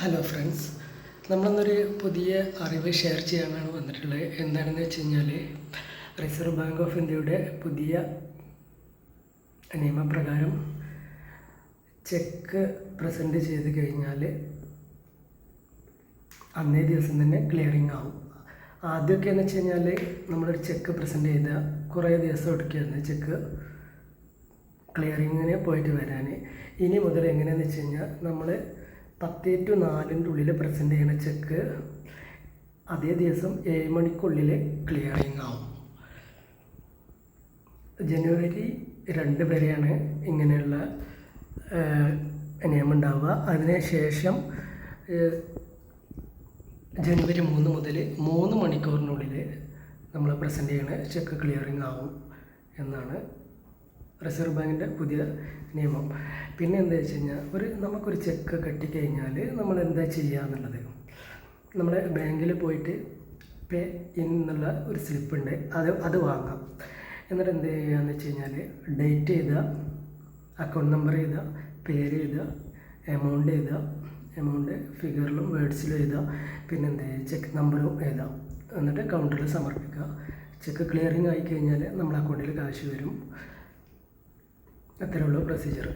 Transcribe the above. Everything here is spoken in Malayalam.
ഹലോ ഫ്രണ്ട്സ് നമ്മളിന്നൊരു പുതിയ അറിവ് ഷെയർ ചെയ്യാനാണ് വന്നിട്ടുള്ളത്. എന്താണെന്ന് വെച്ച് കഴിഞ്ഞാൽ റിസർവ് ബാങ്ക് ഓഫ് ഇന്ത്യയുടെ പുതിയ നിയമപ്രകാരം ചെക്ക് പ്രസന്റ് ചെയ്ത് കഴിഞ്ഞാൽ അന്നേ ദിവസം തന്നെ ക്ലിയറിങ് ആവും. ആദ്യമൊക്കെ എന്ന് വെച്ച് കഴിഞ്ഞാൽ നമ്മളൊരു ചെക്ക് പ്രസന്റ് ചെയ്താൽ കുറേ ദിവസം എടുക്കുകയായിരുന്നു. ചെക്ക് ക്ലിയറിങ്ങിന് പോയിട്ട് വരാൻ ഇനി മുതൽ എങ്ങനെയാണെന്ന് വെച്ച് കഴിഞ്ഞാൽ നമ്മൾ പത്ത് ടു നാലിന്റെ ഉള്ളിൽ പ്രസന്റ് ചെയ്യുന്ന ചെക്ക് അതേ ദിവസം ഏഴ് മണിക്കുള്ളിൽ ക്ലിയറിങ് ആവും. ജനുവരി രണ്ട് വരെയാണ് ഇങ്ങനെയുള്ള നിയമം ഉണ്ടാവുക അതിന് ശേഷം ഏഹ്, ജനുവരി മൂന്ന് മുതൽ മൂന്ന് മണിക്കൂറിനുള്ളിൽ നമ്മൾ പ്രസന്റ് ചെയ്യണ ചെക്ക് ക്ലിയറിങ് ആവും എന്നാണ് റിസർവ് ബാങ്കിന്റെ പുതിയ നിയമം. പിന്നെ എന്താ വെച്ച് കഴിഞ്ഞാൽ ഒരു നമുക്കൊരു ചെക്ക് കെട്ടിക്കഴിഞ്ഞാൽ നമ്മൾ എന്താ ചെയ്യുക എന്നുള്ളത്. നമ്മൾ ബാങ്കിൽ പോയിട്ട് പേ ഇൻ എന്നുള്ള ഒരു സ്ലിപ്പ് ഉണ്ട് അത് അത് വാങ്ങാം. എന്നിട്ട് എന്ത് ചെയ്യുകയെന്ന് വെച്ച് കഴിഞ്ഞാൽ ഡേറ്റ് എഴുതുക അക്കൗണ്ട് നമ്പർ എഴുതുക പേര് എഴുതുക എമൗണ്ട് എഴുതുക എമൗണ്ട് ഫിഗറിലും വേർഡ്സിലും എഴുതുക പിന്നെ എന്ത് ചെക്ക് നമ്പറും എഴുതാം. എന്നിട്ട് കൗണ്ടറിൽ സമർപ്പിക്കുക ചെക്ക് ക്ലിയറിങ് ആയി കഴിഞ്ഞാൽ നമ്മുടെ അക്കൗണ്ടിൽ കാശ് വരും. അത്രേ ഉള്ളൂ പ്രൊസീജിയർ